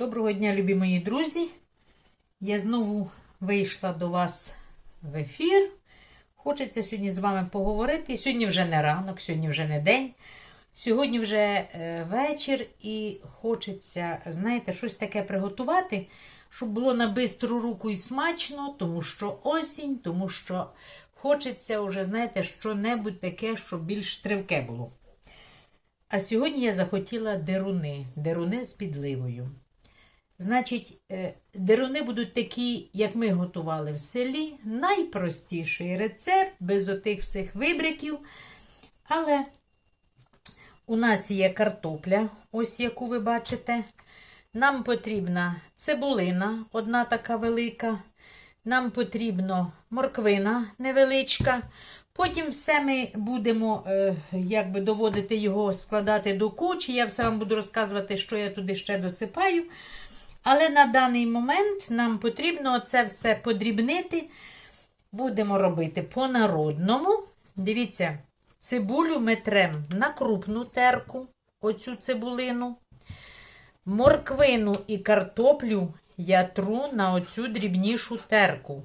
Доброго дня, любі мої друзі. Я знову вийшла до вас в ефір. Хочеться сьогодні з вами поговорити. Сьогодні вже не ранок, сьогодні вже не день. Сьогодні вже е, вечір, і хочеться, знаєте, щось таке приготувати, щоб було на бистру руку і смачно, тому що осінь, тому що хочеться вже, знаєте, що-небудь таке, щоб більш тривке було. А сьогодні я захотіла деруни, деруни з підливою. Значить, е, деруни будуть такі, як ми готували в селі. Найпростіший рецепт, без отих всіх вибриків. Але у нас є картопля, ось яку ви бачите. Нам потрібна цибулина, одна така велика. Нам потрібно морквина невеличка. Потім все ми будемо е, якби доводити його, складати до кучі. Я все вам буду розказувати, що я туди ще досипаю. Але на даний момент нам потрібно це все подрібнити. Будемо робити по-народному. Дивіться, цибулю ми трем на крупну терку, оцю цибулину. Морквину і картоплю я тру на оцю дрібнішу терку.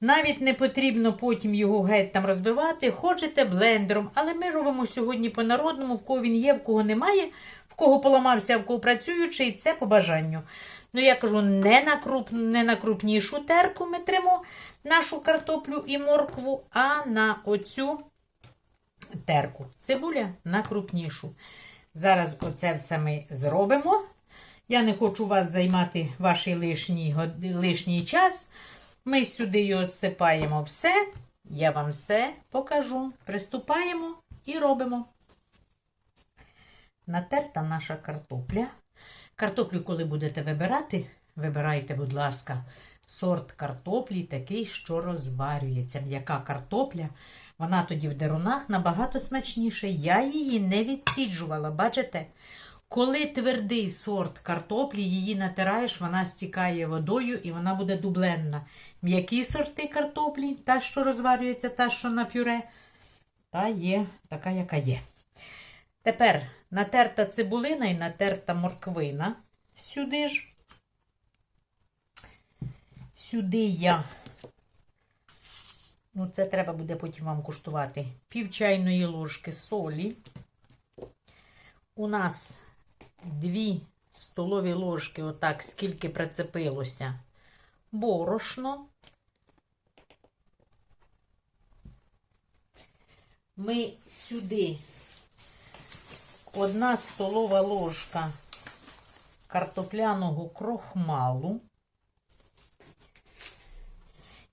Навіть не потрібно потім його геть там розбивати, хочете блендером, але ми робимо сьогодні по-народному, в кого він є, в кого немає, в кого поламався, в кого працюючий, це по бажанню. Ну, я кажу, не на, круп, не на крупнішу терку ми тримо нашу картоплю і моркву, а на оцю терку. Цибуля на крупнішу. Зараз оце все ми зробимо. Я не хочу вас займати ваш лишній, лишній час. Ми сюди його зсипаємо все. Я вам все покажу. Приступаємо і робимо. Натерта наша картопля. Картоплю, коли будете вибирати, вибирайте, будь ласка, сорт картоплі такий, що розварюється. М'яка картопля. Вона тоді в дерунах набагато смачніше. Я її не відсіджувала. Бачите? Коли твердий сорт картоплі, її натираєш, вона стікає водою і вона буде дубленна. М'які сорти картоплі, та, що розварюється, та, що на пюре, та є така, яка є. Тепер натерта цибулина і натерта морквина. Сюди ж. Сюди я, ну, це треба буде потім вам куштувати, пів чайної ложки солі. У нас дві столові ложки, отак, скільки прицепилося, борошно. Ми сюди одна столова ложка картопляного крохмалу.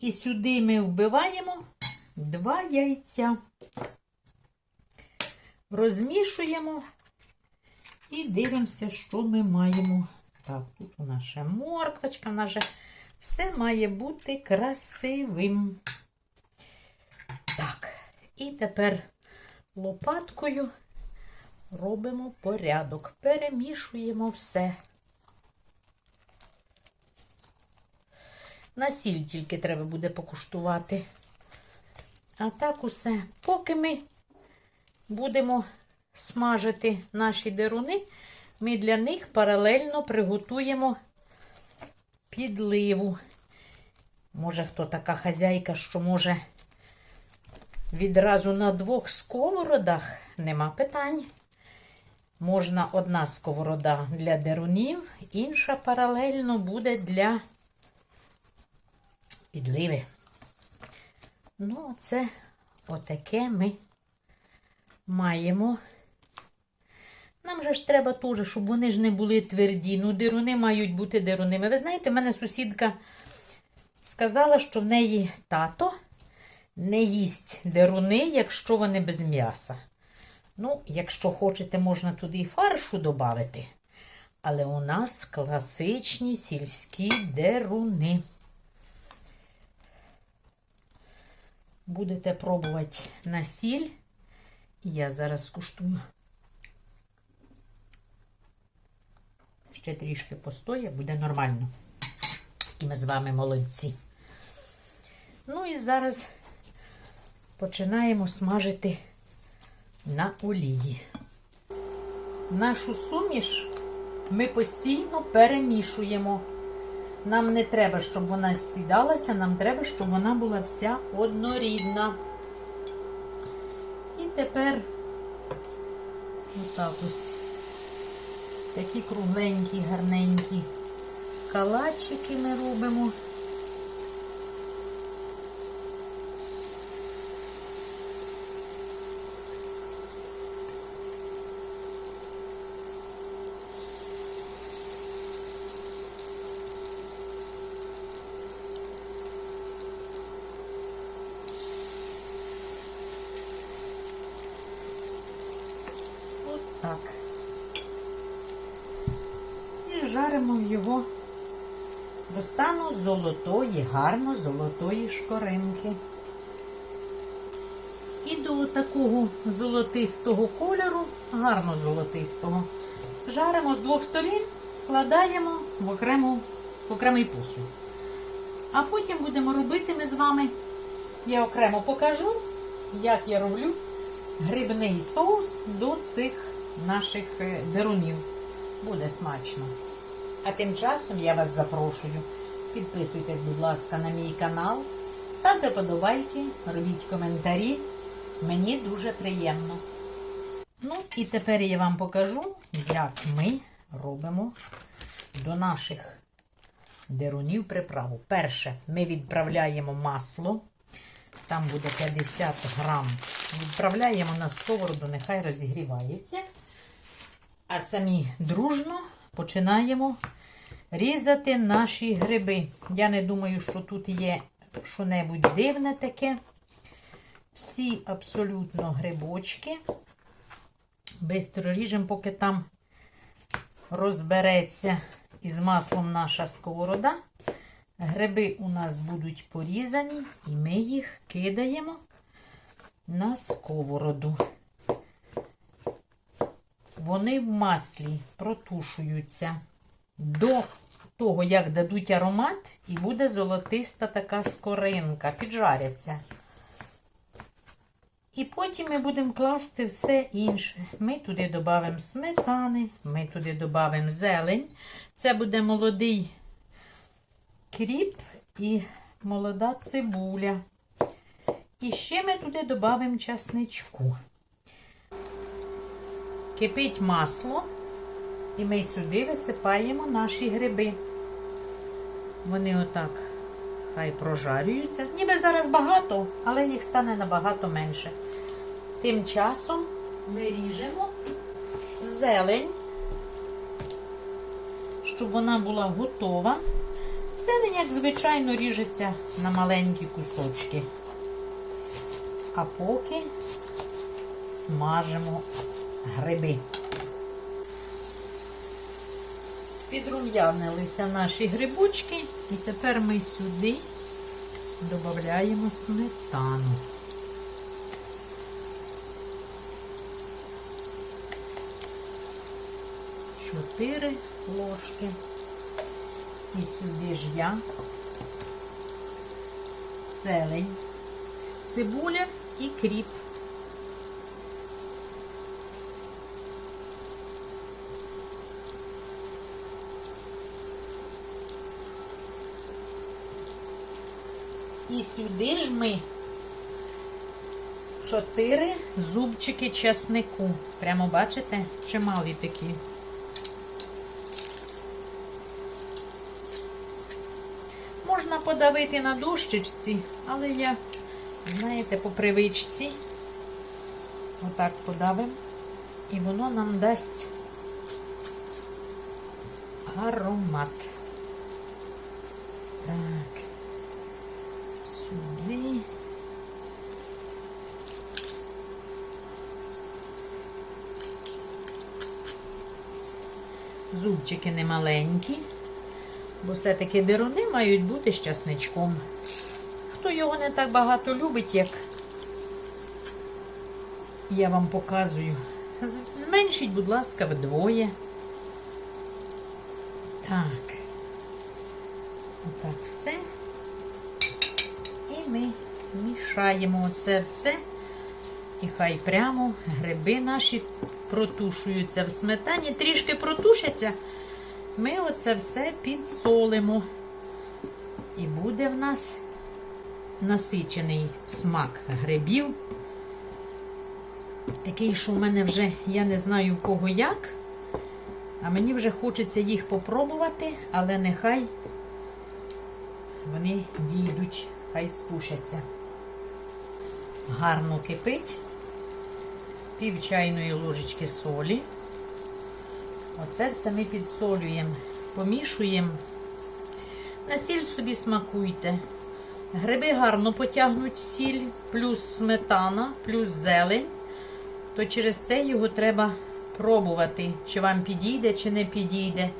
І сюди ми вбиваємо два яйця, розмішуємо і дивимося, що ми маємо. Так, тут у нас ще морквочка, в нас же все має бути красивим. Так, і тепер лопаткою робимо порядок, перемішуємо все. На сіль тільки треба буде покуштувати. А так усе. Поки ми будемо смажити наші деруни, ми для них паралельно приготуємо підливу. Може, хто така хазяйка, що може відразу на двох сковородах, нема питань. Можна одна сковорода для дерунів, інша паралельно буде для підливи. Ну, це отаке ми маємо. Нам же ж треба теж, щоб вони ж не були тверді. Ну, деруни мають бути деруними. Ви знаєте, в мене сусідка сказала, що в неї тато не їсть деруни, якщо вони без м'яса. Ну, якщо хочете, можна туди і фаршу додати. Але у нас класичні сільські деруни. Будете пробувати на сіль. Я зараз скуштую. Ще трішки постоє, буде нормально. І ми з вами молодці. Ну і зараз починаємо смажити на олії. Нашу суміш ми постійно перемішуємо. Нам не треба, щоб вона сідалася, нам треба, щоб вона була вся однорідна. І тепер отак ось такі кругленькі, гарненькі калачики ми робимо. От так. І жаримо його до стану золотої, гарно золотої шкоринки. І до такого золотистого кольору, гарно золотистого, жаримо з двох сторін, складаємо в, окрему, в окремий посуд. А потім будемо робити ми з вами, я окремо покажу, як я роблю грибний соус до цих наших е, дерунів. Буде смачно. А тим часом я вас запрошую. Підписуйтесь, будь ласка, на мій канал, ставте подобайки, робіть коментарі. Мені дуже приємно. Ну, і тепер я вам покажу, як ми робимо до наших дерунів приправу. Перше, ми відправляємо масло. Там буде 50 грам. Відправляємо на сковороду, нехай розігрівається. А самі дружно починаємо різати наші гриби. Я не думаю, що тут є що-небудь дивне таке. Всі абсолютно грибочки. Бистро ріжемо, поки там розбереться із маслом наша сковорода. Гриби у нас будуть порізані, і ми їх кидаємо на сковороду. Вони в маслі протушуються до того, як дадуть аромат, і буде золотиста така скоринка, піджаряться. І потім ми будемо класти все інше. Ми туди додамо сметани, ми туди додамо зелень. Це буде молодий кріп і молода цибуля. І ще ми туди додамо часничку. Кипить масло, і ми сюди висипаємо наші гриби. Вони отак хай прожарюються. Ніби зараз багато, але їх стане набагато менше. Тим часом ми ріжемо зелень, щоб вона була готова. Зелень, як звичайно, ріжеться на маленькі кусочки. А поки смажимо гриби. Підрум'янилися наші грибочки, і тепер ми сюди додаємо сметану. Чотири ложки. І сюди ж я зелень, цибуля і кріп. І сюди ж ми чотири зубчики часнику. Прямо бачите, чималі такі. Можна подавити на дощечці, але я, знаєте, по привичці отак подавимо, і воно нам дасть аромат. Так, сюди. Зубчики не маленькі, бо все-таки деруни мають бути з часничком. Хто його не так багато любить, як я вам показую. Зменшіть, будь ласка, вдвоє. Так. Отак все. І ми мішаємо це все. І хай прямо гриби наші протушуються в сметані, трішки протушаться, ми оце все підсолимо. І буде в нас насичений смак грибів. Такий, що в мене вже я не знаю в кого як. А мені вже хочеться їх попробувати, але нехай вони дійдуть, хай стушаться. Гарно кипить. Пів чайної ложечки солі. Оце все ми підсолюємо, помішуємо. На сіль собі смакуйте. Гриби гарно потягнуть сіль, плюс сметана, плюс зелень. То через те його треба пробувати, чи вам підійде, чи не підійде.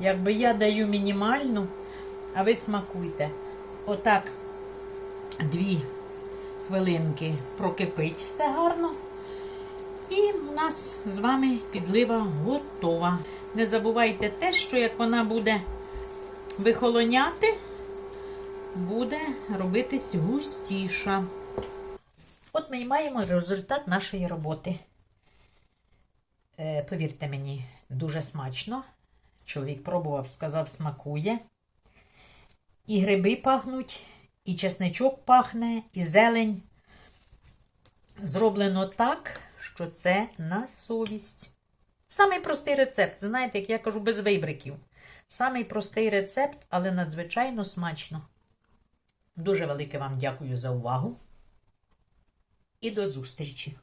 Якби я даю мінімальну, а ви смакуйте. Отак дві хвилинки прокипить все гарно. І у нас з вами підлива готова. Не забувайте те, що як вона буде вихолоняти, буде робитись густіша. От ми і маємо результат нашої роботи. Е, повірте мені, дуже смачно. Чоловік пробував, сказав, смакує. І гриби пахнуть, і чесничок пахне, і зелень. Зроблено так, що це на совість. Самий простий рецепт, знаєте, як я кажу, без вибриків. Самий простий рецепт, але надзвичайно смачно. Дуже велике вам дякую за увагу. І до зустрічі!